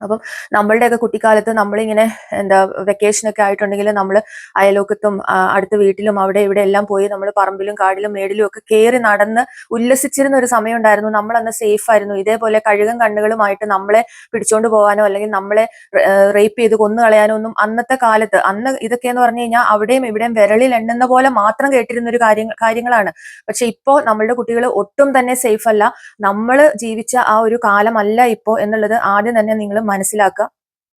അപ്പം നമ്മളുടെയൊക്കെ കുട്ടിക്കാലത്ത് നമ്മളിങ്ങനെ എന്താ വെക്കേഷൻ ഒക്കെ ആയിട്ടുണ്ടെങ്കിൽ നമ്മൾ അയലോക്കത്തും അടുത്ത വീട്ടിലും അവിടെ ഇവിടെ എല്ലാം പോയി നമ്മൾ പറമ്പിലും കാടിലും മേടിലും ഒക്കെ കയറി നടന്ന് ഉല്ലസിച്ചിരുന്ന ഒരു സമയം ഉണ്ടായിരുന്നു. നമ്മൾ അന്ന് സേഫ് ആയിരുന്നു. ഇതേപോലെ കഴുകൻ കണ്ണുകളുമായിട്ട് നമ്മളെ പിടിച്ചോണ്ട് പോകാനോ അല്ലെങ്കിൽ നമ്മളെ റേപ്പ് ചെയ്ത് കൊന്നു കളയാനോ ഒന്നും അന്നത്തെ കാലത്ത് അന്ന് ഇതൊക്കെ എന്ന് പറഞ്ഞു കഴിഞ്ഞാൽ അവിടെയും ഇവിടെയും വിരളിൽ എണ്ണുന്ന പോലെ മാത്രം കേട്ടിരുന്ന ഒരു കാര്യ കാര്യങ്ങളാണ്. പക്ഷെ ഇപ്പോൾ നമ്മളുടെ കുട്ടികൾ ഒട്ടും തന്നെ സേഫ് അല്ല. നമ്മൾ ജീവിച്ച ആ ഒരു കാലമല്ല ഇപ്പോൾ എന്നുള്ളത് ആദ്യം തന്നെ നിങ്ങൾ മനസ്സിലാക്കുക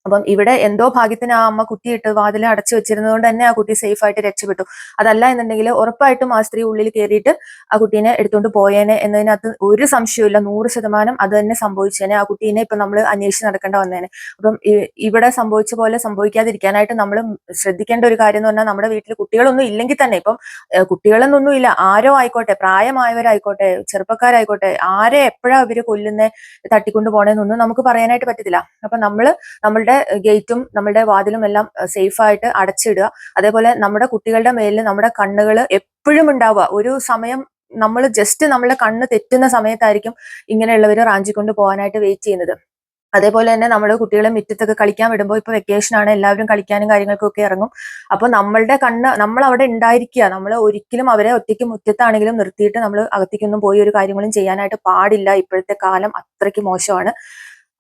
അപ്പം ഇവിടെ എന്തോ ഭാഗ്യത്തിന് ആ അമ്മ കുട്ടിയിട്ട് വാതിൽ അടച്ചു വെച്ചിരുന്നത് കൊണ്ട് തന്നെ ആ കുട്ടി സേഫ് ആയിട്ട് രക്ഷപ്പെട്ടു. അതല്ല എന്നുണ്ടെങ്കിൽ ഉറപ്പായിട്ടും ആ സ്ത്രീ ഉള്ളിൽ കയറിയിട്ട് ആ കുട്ടീനെ എടുത്തുകൊണ്ട് പോയേനെ എന്നതിനകത്ത് ഒരു സംശയമില്ല നൂറ് ശതമാനം അത് തന്നെ സംഭവിച്ചേനെ. ആ കുട്ടീനെ ഇപ്പൊ നമ്മൾ അന്വേഷിച്ച് നടക്കേണ്ട വന്നേനെ. അപ്പം ഇവിടെ സംഭവിച്ച പോലെ സംഭവിക്കാതിരിക്കാനായിട്ട് നമ്മൾ ശ്രദ്ധിക്കേണ്ട ഒരു കാര്യം എന്ന് പറഞ്ഞാൽ നമ്മുടെ വീട്ടിൽ കുട്ടികളൊന്നും ഇല്ലെങ്കിൽ തന്നെ ഇപ്പം കുട്ടികളൊന്നും ഇല്ല ആരോ ആയിക്കോട്ടെ പ്രായമായവരായിക്കോട്ടെ ചെറുപ്പക്കാരായിക്കോട്ടെ ആരെ എപ്പോഴാ ഇവർ കൊല്ലുന്നേ തട്ടിക്കൊണ്ട് പോണേന്നൊന്നും നമുക്ക് പറയാനായിട്ട് പറ്റത്തില്ല. അപ്പൊ നമ്മൾ നമ്മളുടെ ഗേറ്റും നമ്മുടെ വാതിലും എല്ലാം സേഫ് ആയിട്ട് അടച്ചിടുക. അതേപോലെ നമ്മുടെ കുട്ടികളുടെ മേലിൽ നമ്മുടെ കണ്ണുകൾ എപ്പോഴും ഉണ്ടാവുക. ഒരു സമയം നമ്മൾ ജസ്റ്റ് നമ്മളെ കണ്ണ് തെറ്റുന്ന സമയത്തായിരിക്കും ഇങ്ങനെയുള്ളവർ റാഞ്ചിക്കൊണ്ട് പോകാനായിട്ട് വെയിറ്റ് ചെയ്യുന്നത്. അതേപോലെ തന്നെ നമ്മുടെ കുട്ടികളെ മുറ്റത്തൊക്കെ കളിക്കാൻ വിടുമ്പോൾ ഇപ്പൊ വെക്കേഷൻ ആണ് എല്ലാവരും കളിക്കാനും കാര്യങ്ങൾക്കൊക്കെ ഇറങ്ങും. അപ്പൊ നമ്മളുടെ കണ്ണ് നമ്മൾ അവിടെ ഉണ്ടായിരിക്കുക. നമ്മൾ ഒരിക്കലും അവരെ ഒറ്റയ്ക്ക് മുറ്റത്താണെങ്കിലും നിർത്തിയിട്ട് നമ്മൾ അകത്തേക്കൊന്നും പോയി ഒരു കാര്യങ്ങളും ചെയ്യാനായിട്ട് പാടില്ല. ഇപ്പോഴത്തെ കാലം അത്രയ്ക്ക് മോശമാണ്.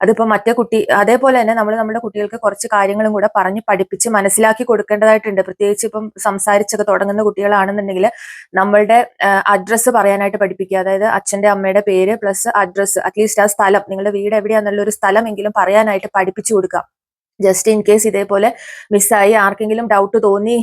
അതിപ്പോ മറ്റേ കുട്ടി അതേപോലെ തന്നെ നമ്മൾ നമ്മുടെ കുട്ടികൾക്ക് കുറച്ച് കാര്യങ്ങളും കൂടെ പറഞ്ഞ് പഠിപ്പിച്ച് മനസ്സിലാക്കി കൊടുക്കേണ്ടതായിട്ടുണ്ട്. പ്രത്യേകിച്ച് ഇപ്പം സംസാരിച്ചൊക്കെ തുടങ്ങുന്ന കുട്ടികളാണെന്നുണ്ടെങ്കിൽ നമ്മളുടെ അഡ്രസ്സ് പറയാനായിട്ട് പഠിപ്പിക്കുക. അതായത് അച്ഛന്റെ അമ്മയുടെ പേര് പ്ലസ് അഡ്രസ്സ് അറ്റ്ലീസ്റ്റ് ആ സ്ഥലം നിങ്ങളുടെ വീട് എവിടെയാണെന്നുള്ള ഒരു സ്ഥലമെങ്കിലും പറയാനായിട്ട് പഠിപ്പിച്ചു കൊടുക്കുക. ജസ്റ്റ് ഇൻ കേസ് ഇതേപോലെ മിസ്സായി ആർക്കെങ്കിലും ഡൗട്ട് തോന്നി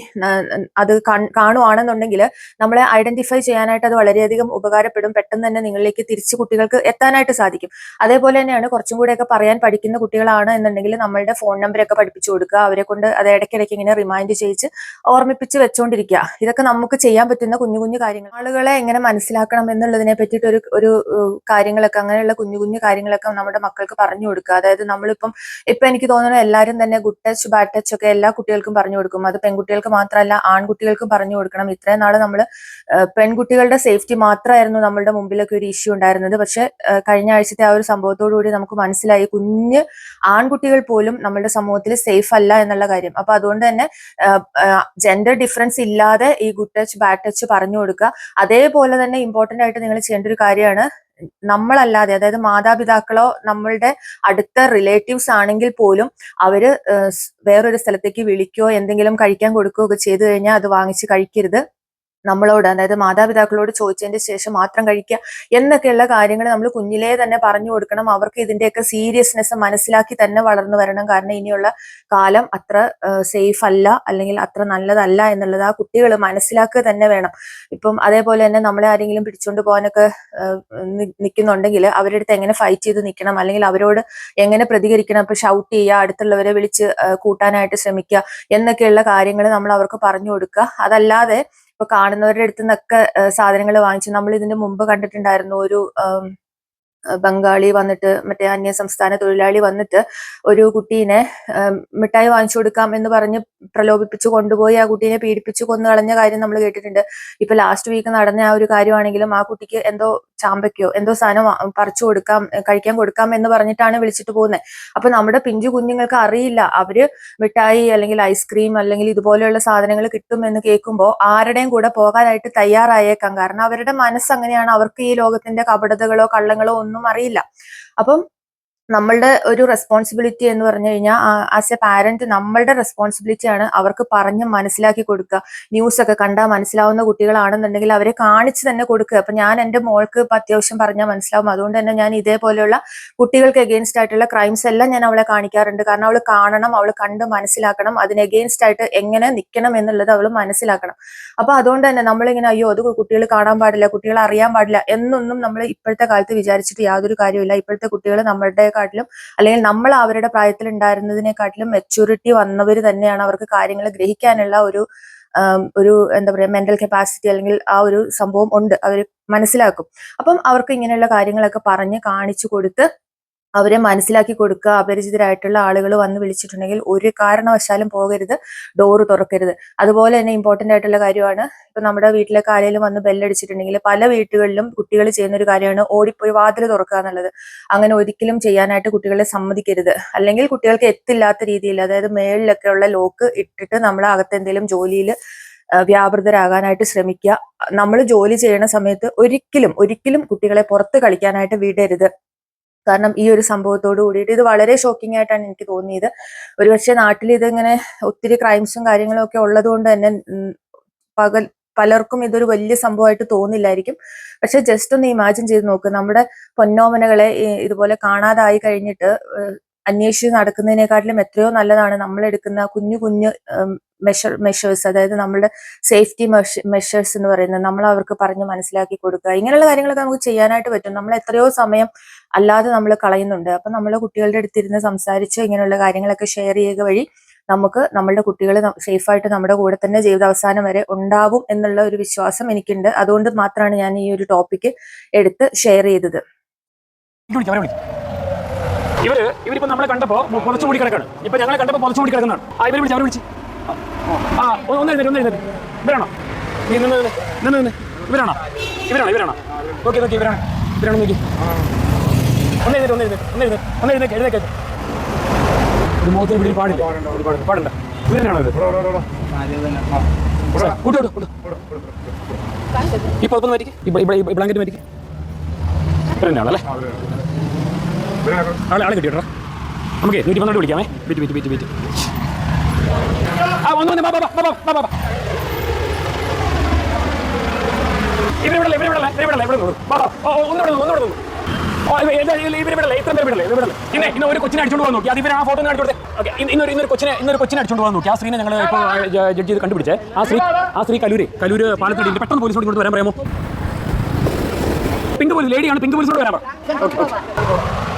അത് കാണുവാണെന്നുണ്ടെങ്കിൽ നമ്മളെ ഐഡന്റിഫൈ ചെയ്യാനായിട്ട് അത് വളരെയധികം ഉപകാരപ്പെടും. പെട്ടെന്ന് തന്നെ നിങ്ങളിലേക്ക് തിരിച്ച് കുട്ടികൾക്ക് എത്താനായിട്ട് സാധിക്കും. അതേപോലെ തന്നെയാണ് കുറച്ചും കൂടെയൊക്കെ പറയാൻ പഠിക്കുന്ന കുട്ടികളാണ് എന്നുണ്ടെങ്കിൽ നമ്മളുടെ ഫോൺ നമ്പറൊക്കെ പഠിപ്പിച്ചു കൊടുക്കുക. അവരെ കൊണ്ട് അത് ഇടയ്ക്കിടയ്ക്ക് ഇങ്ങനെ റിമൈൻഡ് ചെയ്യിച്ച് ഓർമ്മിപ്പിച്ച് വെച്ചുകൊണ്ടിരിക്കുക ഇതൊക്കെ നമുക്ക് ചെയ്യാൻ പറ്റുന്ന കുഞ്ഞു കുഞ്ഞു കാര്യങ്ങൾ. ആളുകളെ എങ്ങനെ മനസ്സിലാക്കണം എന്നുള്ളതിനെ പറ്റിയിട്ട് ഒരു ഒരു കാര്യങ്ങളൊക്കെ അങ്ങനെയുള്ള കുഞ്ഞു കുഞ്ഞു കാര്യങ്ങളൊക്കെ നമ്മുടെ മക്കൾക്ക് പറഞ്ഞു കൊടുക്കുക. അതായത് നമ്മളിപ്പം ഇപ്പൊ എനിക്ക് തോന്നുന്നു എല്ലാവരും തന്നെ ഗുഡ് ടച്ച് ബാഡ് ടച്ച് ഒക്കെ എല്ലാ കുട്ടികൾക്കും പറഞ്ഞു കൊടുക്കും. അത് പെൺകുട്ടികൾക്ക് മാത്രമല്ല ആൺകുട്ടികൾക്കും പറഞ്ഞു കൊടുക്കണം. ഇത്രയും നാൾ നമ്മൾ പെൺകുട്ടികളുടെ സേഫ്റ്റി മാത്രമായിരുന്നു നമ്മളുടെ മുമ്പിലൊക്കെ ഒരു ഇഷ്യൂ ഉണ്ടായിരുന്നത്. പക്ഷെ കഴിഞ്ഞ ആഴ്ചത്തെ ആ ഒരു സംഭവത്തോടു കൂടി നമുക്ക് മനസ്സിലായി കുഞ്ഞ് ആൺകുട്ടികൾ പോലും നമ്മളുടെ സമൂഹത്തിൽ സേഫ് അല്ല എന്നുള്ള കാര്യം. അപ്പൊ അതുകൊണ്ട് തന്നെ ജെൻഡർ ഡിഫറൻസ് ഇല്ലാതെ ഈ ഗുഡ് ടച്ച് ബാഡ് ടച്ച് പറഞ്ഞു കൊടുക്കുക. അതേപോലെ തന്നെ ഇമ്പോർട്ടന്റ് ആയിട്ട് നിങ്ങൾ ചെയ്യേണ്ട ഒരു കാര്യമാണ് നമ്മളല്ലാതെ അതായത് മാതാപിതാക്കളോ നമ്മളുടെ അടുത്ത റിലേറ്റീവ്സ് ആണെങ്കിൽ പോലും അവർ വേറൊരു സ്ഥലത്തേക്ക് വിളിക്കുകയോ എന്തെങ്കിലും കഴിക്കാൻ കൊടുക്കുകയോ ഒക്കെ ചെയ്തു കഴിഞ്ഞാൽ അത് വാങ്ങിച്ച് കഴിക്കരുത്. നമ്മളോട് അതായത് മാതാപിതാക്കളോട് ചോദിച്ചതിന്റെ ശേഷം മാത്രം കഴിക്കുക എന്നൊക്കെയുള്ള കാര്യങ്ങൾ നമ്മൾ കുഞ്ഞിലേ തന്നെ പറഞ്ഞു കൊടുക്കണം. അവർക്ക് ഇതിന്റെയൊക്കെ സീരിയസ്നെസ് മനസ്സിലാക്കി തന്നെ വളർന്നു വരണം. കാരണം ഇനിയുള്ള കാലം അത്ര സേഫ് അല്ല അല്ലെങ്കിൽ അത്ര നല്ലതല്ല എന്നുള്ളത് ആ കുട്ടികൾ മനസ്സിലാക്കുക തന്നെ വേണം. ഇപ്പം അതേപോലെ തന്നെ നമ്മളെ ആരെങ്കിലും പിടിച്ചുകൊണ്ട് പോകാനൊക്കെ നിൽക്കുന്നുണ്ടെങ്കിൽ അവരുടെ അടുത്ത് എങ്ങനെ ഫൈറ്റ് ചെയ്ത് നിൽക്കണം അല്ലെങ്കിൽ അവരോട് എങ്ങനെ പ്രതികരിക്കണം? ഇപ്പൊ ഷൗട്ട് ചെയ്യുക അടുത്തുള്ളവരെ വിളിച്ച് കൂട്ടാനായിട്ട് ശ്രമിക്കുക എന്നൊക്കെയുള്ള കാര്യങ്ങൾ നമ്മൾ അവർക്ക് പറഞ്ഞു കൊടുക്കുക. അതല്ലാതെ ഇപ്പൊ കാണുന്നവരുടെ അടുത്ത് നിന്നൊക്കെ സാധനങ്ങൾ വാങ്ങിച്ചു. നമ്മൾ ഇതിന്റെ മുമ്പ് കണ്ടിട്ടുണ്ടായിരുന്നു ഒരു ബംഗാളി വന്നിട്ട് മറ്റേ അന്യ സംസ്ഥാന തൊഴിലാളി വന്നിട്ട് ഒരു കുട്ടീനെ മിഠായി വാങ്ങിച്ചു കൊടുക്കാം എന്ന് പറഞ്ഞ് പ്രലോഭിപ്പിച്ചു കൊണ്ടുപോയി. ആ കുട്ടീനെ പീഡിപ്പിച്ചു കൊന്നു കളഞ്ഞ കാര്യം നമ്മൾ കേട്ടിട്ടുണ്ട്. ഇപ്പൊ ലാസ്റ്റ് വീക്ക് നടന്ന ആ ഒരു കാര്യമാണെങ്കിലും ആ കുട്ടിക്ക് എന്തോ ചാമ്പയ്ക്കോ എന്തോ സാധനം പറിച്ചു കൊടുക്കാം കഴിക്കാൻ കൊടുക്കാം എന്ന് പറഞ്ഞിട്ടാണ് വിളിച്ചിട്ട് പോകുന്നത് അപ്പൊ നമ്മുടെ പിഞ്ചു കുഞ്ഞുങ്ങൾക്ക് അറിയില്ല. അവർ മിഠായി അല്ലെങ്കിൽ ഐസ്ക്രീം അല്ലെങ്കിൽ ഇതുപോലെയുള്ള സാധനങ്ങൾ കിട്ടും എന്ന് കേൾക്കുമ്പോൾ ആരുടെയും കൂടെ പോകാനായിട്ട് തയ്യാറായേക്കാം. കാരണം അവരുടെ മനസ്സ് അങ്ങനെയാണ്. അവർക്ക് ഈ ലോകത്തിന്റെ കപടതകളോ കള്ളങ്ങളോ ഒന്നും അറിയില്ല. അപ്പം നമ്മളുടെ ഒരു റെസ്പോൺസിബിലിറ്റി എന്ന് പറഞ്ഞു കഴിഞ്ഞാൽ ആസ് എ പാരന്റ് നമ്മളുടെ റെസ്പോൺസിബിലിറ്റി ആണ് അവർക്ക് പറഞ്ഞ് മനസ്സിലാക്കി കൊടുക്കുക. ന്യൂസ് ഒക്കെ കണ്ടാൽ മനസ്സിലാവുന്ന കുട്ടികളാണെന്നുണ്ടെങ്കിൽ അവരെ കാണിച്ച് തന്നെ കൊടുക്കുക. അപ്പൊ ഞാൻ എന്റെ മോൾക്ക് ഇപ്പൊ അത്യാവശ്യം പറഞ്ഞാൽ മനസ്സിലാവും. അതുകൊണ്ട് തന്നെ ഞാൻ ഇതേപോലെയുള്ള കുട്ടികൾക്ക് എഗെയിൻസ്റ്റ് ആയിട്ടുള്ള ക്രൈംസ് എല്ലാം ഞാൻ അവളെ കാണിക്കാറുണ്ട്. കാരണം അവൾ കാണണം അവൾ കണ്ട് മനസ്സിലാക്കണം അതിന് എഗെയിൻസ്റ്റ് ആയിട്ട് എങ്ങനെ നിൽക്കണം എന്നുള്ളത് അവൾ മനസ്സിലാക്കണം. അപ്പൊ അതുകൊണ്ട് തന്നെ നമ്മളിങ്ങനെ അയ്യോ അത് കുട്ടികൾ കാണാൻ പാടില്ല കുട്ടികൾ അറിയാൻ പാടില്ല എന്നൊന്നും നമ്മൾ ഇപ്പോഴത്തെ കാലത്ത് വിചാരിച്ചിട്ട് യാതൊരു കാര്യമില്ല ഇപ്പോഴത്തെ കുട്ടികൾ നമ്മളുടെക്കാട്ടിലും അല്ലെങ്കിൽ നമ്മൾ അവരുടെ പ്രായത്തിൽ ഉണ്ടായിരുന്നതിനെക്കാട്ടിലും മെച്ചൂരിറ്റി വന്നവർ തന്നെയാണ് അവർക്ക് കാര്യങ്ങൾ ഗ്രഹിക്കാനുള്ള ഒരു ഒരു എന്താ പറയാ മെന്റൽ കപ്പാസിറ്റി അല്ലെങ്കിൽ ആ ഒരു സംഭവം ഉണ്ട് അവർ മനസ്സിലാക്കും. അപ്പം അവർക്ക് ഇങ്ങനെയുള്ള കാര്യങ്ങളൊക്കെ പറഞ്ഞ് കാണിച്ചു കൊടുത്ത് അവരെ മനസ്സിലാക്കി കൊടുക്കുക അപരിചിതരായിട്ടുള്ള ആളുകൾ വന്ന് വിളിച്ചിട്ടുണ്ടെങ്കിൽ ഒരു കാരണവശാലും പോകരുത് ഡോറ് തുറക്കരുത്. അതുപോലെ തന്നെ ഇമ്പോർട്ടന്റ് ആയിട്ടുള്ള കാര്യമാണ് ഇപ്പൊ നമ്മുടെ വീട്ടിലൊക്കെ ആരെങ്കിലും വന്ന് ബെല്ലടിച്ചിട്ടുണ്ടെങ്കിൽ പല വീട്ടുകളിലും കുട്ടികൾ ചെയ്യുന്ന ഒരു കാര്യമാണ് ഓടിപ്പോയി വാതിൽ തുറക്കുക എന്നുള്ളത്. അങ്ങനെ ഒരിക്കലും ചെയ്യാനായിട്ട് കുട്ടികളെ സമ്മതിക്കരുത്. അല്ലെങ്കിൽ കുട്ടികൾക്ക് എത്തില്ലാത്ത രീതിയിൽ അതായത് മേളിലൊക്കെ ഉള്ള ലോക്ക് ഇട്ടിട്ട് നമ്മൾ അകത്ത് എന്തെങ്കിലും ജോലിയിൽ വ്യാപൃതരാകാനായിട്ട് ശ്രമിക്കുക. നമ്മൾ ജോലി ചെയ്യുന്ന സമയത്ത് ഒരിക്കലും ഒരിക്കലും കുട്ടികളെ പുറത്ത് കളിക്കാനായിട്ട് വിടരുത്. കാരണം ഈ ഒരു സംഭവത്തോട് കൂടിയിട്ട് ഇത് വളരെ ഷോക്കിംഗ് ആയിട്ടാണ് എനിക്ക് തോന്നിയത്. ഒരുപക്ഷെ നാട്ടിൽ ഇതിങ്ങനെ ഒത്തിരി ക്രൈംസും കാര്യങ്ങളും ഒക്കെ ഉള്ളത് കൊണ്ട് തന്നെ പകൽ പലർക്കും ഇതൊരു വലിയ സംഭവമായിട്ട് തോന്നില്ലായിരിക്കും. പക്ഷെ ജസ്റ്റ് ഒന്ന് ഇമാജിൻ ചെയ്ത് നോക്ക്. നമ്മുടെ പൊന്നോമനകളെ ഇതുപോലെ കാണാതായി കഴിഞ്ഞിട്ട് അന്വേഷിച്ച് നടക്കുന്നതിനെക്കാട്ടിലും എത്രയോ നല്ലതാണ് നമ്മൾ എടുക്കുന്ന കുഞ്ഞു കുഞ്ഞു മെഷർ മെഷേഴ്സ് അതായത് നമ്മളുടെ സേഫ്റ്റി മെഷേഴ്സ് എന്ന് പറയുന്നത് നമ്മൾ അവർക്ക് പറഞ്ഞ് മനസ്സിലാക്കി കൊടുക്കുക. ഇങ്ങനെയുള്ള കാര്യങ്ങളൊക്കെ നമുക്ക് ചെയ്യാനായിട്ട് പറ്റും. നമ്മൾ എത്രയോ സമയം അല്ലാതെ നമ്മൾ കളയുന്നുണ്ട്. അപ്പൊ നമ്മൾ കുട്ടികളുടെ അടുത്തിരുന്ന് സംസാരിച്ച് ഇങ്ങനെയുള്ള കാര്യങ്ങളൊക്കെ ഷെയർ ചെയ്യുക വഴി നമുക്ക് നമ്മളുടെ കുട്ടികൾ സേഫായിട്ട് നമ്മുടെ കൂടെ തന്നെ ജീവിതാവസാനം വരെ ഉണ്ടാവും എന്നുള്ള ഒരു വിശ്വാസം എനിക്കുണ്ട്. അതുകൊണ്ട് മാത്രമാണ് ഞാൻ ഈ ഒരു ടോപ്പിക്ക് എടുത്ത് ഷെയർ ചെയ്തത്. ഇവർ ഇവരിപ്പോ നമ്മളെ കണ്ടപ്പോ പുറച്ചു കൂടി കിടക്കാണ്. ഇപ്പൊ ഞങ്ങളെ കണ്ടപ്പോ പുറച്ചു കൂടി കിടക്കുന്നതാണ് ആ ഇവർ വിളിച്ച് അവർ വിളിച്ച്. ആ ഒന്ന് ഒന്ന് എഴുന്നേറ്റ് ഒന്ന് എഴുന്നേറ്റ്. ഇവരാണോ? നീ നിന്ന് നിന്ന് നിന്ന് ഇവരാണോ? ഇവരാണോ? ഇവരാണോ? ഓക്കെ നോക്കി ഇവരാണ്. ഇവരാണ് നോക്കി. ഒന്ന് എഴുന്നേറ്റ് ഒന്ന് എഴുന്നേറ്റ് ഒന്ന് എഴുന്നേറ്റ് ഒന്ന് എഴുന്നേറ്റ് എഴുന്നേറ്റ് ഇത് മുഖത്തിന് പിടിയിൽ പാടില്ല. പാടില്ല പാടില്ല. ഇവരാണോ ഇത്? കൂട്ടി വിടും ഈ പുറത്തൊന്ന് മരിക്കും ഈ ബ്ലാങ്കറ്റ് മരിക്കും ഇവരെന്നാണല്ലേ? ആളെ ആളെ കിട്ടിയോ നമുക്ക് നൂറ്റി പന്ത്രണ്ട് വിളിക്കാമേ ബിറ്റ് ബിറ്റ് ബിറ്റ് വെയിറ്റ് ആ വന്നു വന്ന് ബാ ബാ ബാ ബാ ബാ ബാ ഇവരിവിടെ ഇവരിവിടെ ഇവരിവിടെ ഇവിടെ ഇത്രയും പേരെ വിടല്ലേ, ഇന്ന് ഇന്ന് ഒരു കൊച്ചിനെ അടിച്ചോണ്ട് പോകാൻ നോക്കി അത് ആ ഫോട്ടോ കാണിച്ചു കൊടുത്തേ ഓക്കെ ഇന്നൊരു ഇന്നൊരു കൊച്ചിനെ ഇന്നൊരു കൊച്ചിനെ അടിച്ചോണ്ട് പോകാൻ നോക്കി ആ സ്ത്രീനെ ഞങ്ങൾ ഇപ്പോൾ ജഡ്ജ് ചെയ്ത് കണ്ടുപിടിച്ചേ ആ സ്ത്രീ ആ സ്ത്രീ കലൂര് കലൂര് പാലത്തടി പെട്ടെന്ന് പോലീസോട് ഇങ്ങോട്ട് വരാൻ പറയാമോ പിങ്ക് പോലീസ് ലേഡിയാണ് പിങ്ക് പോലീസോട് വരാൻ പറ ഓക്കെ ഓക്കെ ഏ? നമ്മുടെ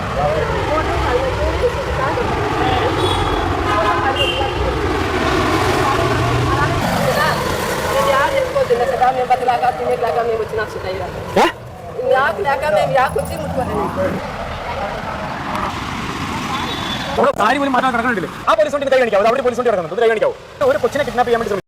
കാര്യം പോലും മാറ്റാൻ കിടക്കണില്ലേ ആ പോലീസ് വണ്ടി കൈ കാണിക്കാവോ അവിടെ പോലീസ് വണ്ടി കിടക്കുന്നത് കൈ കാണിക്കാവോ ഒരു കൊച്ചിനെ കിഡ്നാപ്പ് ചെയ്യാൻ വേണ്ടി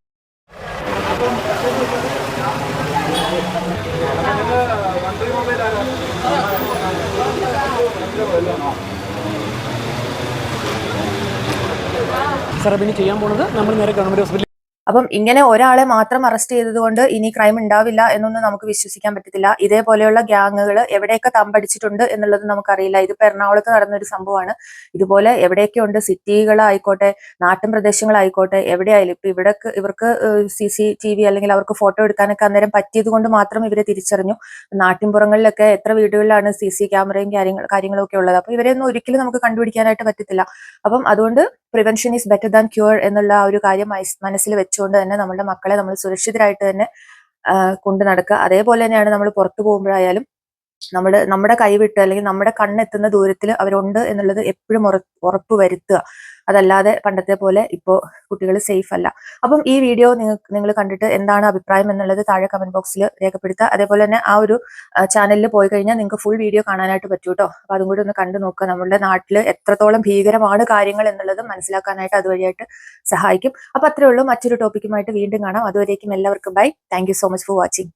സാർ പിന്നെ ചെയ്യാൻ പോണത് നമ്മൾ നേരെ ഗവൺമെന്റ് ഹോസ്പിറ്റലിൽ അപ്പം ഇങ്ങനെ ഒരാളെ മാത്രം അറസ്റ്റ് ചെയ്തതുകൊണ്ട് ഇനി ക്രൈം ഉണ്ടാവില്ല എന്നൊന്നും നമുക്ക് വിശ്വസിക്കാൻ പറ്റത്തില്ല. ഇതേപോലെയുള്ള ഗ്യാങ്ങുകൾ എവിടെയൊക്കെ തമ്പടിച്ചിട്ടുണ്ട് എന്നുള്ളത് നമുക്കറിയില്ല. ഇതിപ്പോ എറണാകുളത്ത് നടന്നൊരു സംഭവമാണ്. ഇതുപോലെ എവിടെയൊക്കെ ഉണ്ട് സിറ്റികളായിക്കോട്ടെ നാട്ടിൻ പ്രദേശങ്ങളായിക്കോട്ടെ എവിടെയായാലും ഇപ്പൊ ഇവിടെ ഇവർക്ക് സി സി ടി വി അല്ലെങ്കിൽ അവർക്ക് ഫോട്ടോ എടുക്കാനൊക്കെ അന്നേരം പറ്റിയത് കൊണ്ട് മാത്രം ഇവരെ തിരിച്ചറിഞ്ഞു. നാട്ടിൻപുറങ്ങളിലൊക്കെ എത്ര വീടുകളിലാണ് സി സി ക്യാമറയും കാര്യങ്ങൾ കാര്യങ്ങളും ഒക്കെ ഉള്ളത്. അപ്പൊ ഇവരെയൊന്നും ഒരിക്കലും നമുക്ക് കണ്ടുപിടിക്കാനായിട്ട് പറ്റത്തില്ല. അപ്പം അതുകൊണ്ട് prevention is better than cure എന്നുള്ള ആ ഒരു കാര്യം മനസ്സിൽ വെച്ചുകൊണ്ട് തന്നെ നമ്മുടെ മക്കളെ നമ്മൾ സുരക്ഷിതരായിട്ട് തന്നെ കൊണ്ടു നടക്കുക അതേപോലെ തന്നെയാണ് നമ്മൾ പുറത്തു പോകുമ്പോഴായാലും നമ്മൾ നമ്മുടെ കൈവിട്ട് അല്ലെങ്കിൽ നമ്മുടെ കണ്ണെത്തുന്ന ദൂരത്തിൽ അവരുണ്ട് എന്നുള്ളത് എപ്പോഴും ഉറപ്പ് വരുത്തുക. അതല്ലാതെ പണ്ടത്തെ പോലെ ഇപ്പോൾ കുട്ടികൾ സേഫ് അല്ല. അപ്പം ഈ വീഡിയോ നിങ്ങൾ കണ്ടിട്ട് എന്താണ് അഭിപ്രായം എന്നുള്ളത് താഴെ കമന്റ് ബോക്സിൽ രേഖപ്പെടുത്തുക. അതേപോലെ തന്നെ ആ ഒരു ചാനലിൽ പോയി കഴിഞ്ഞാൽ നിങ്ങൾക്ക് ഫുൾ വീഡിയോ കാണാനായിട്ട് പറ്റൂ കേട്ടോ അപ്പം അതും കൂടി ഒന്ന് കണ്ടു നോക്കുക. നമ്മുടെ നാട്ടിൽ എത്രത്തോളം ഭീകരമാണ് കാര്യങ്ങൾ എന്നുള്ളത് മനസ്സിലാക്കാനായിട്ട് അതുവഴിയായിട്ട് സഹായിക്കും. അപ്പം അത്രേ ഉള്ളൂ. മറ്റൊരു ടോപ്പിക്കുമായിട്ട് വീണ്ടും കാണാം. അതുവരേക്കും എല്ലാവർക്കും bye thank so much for watching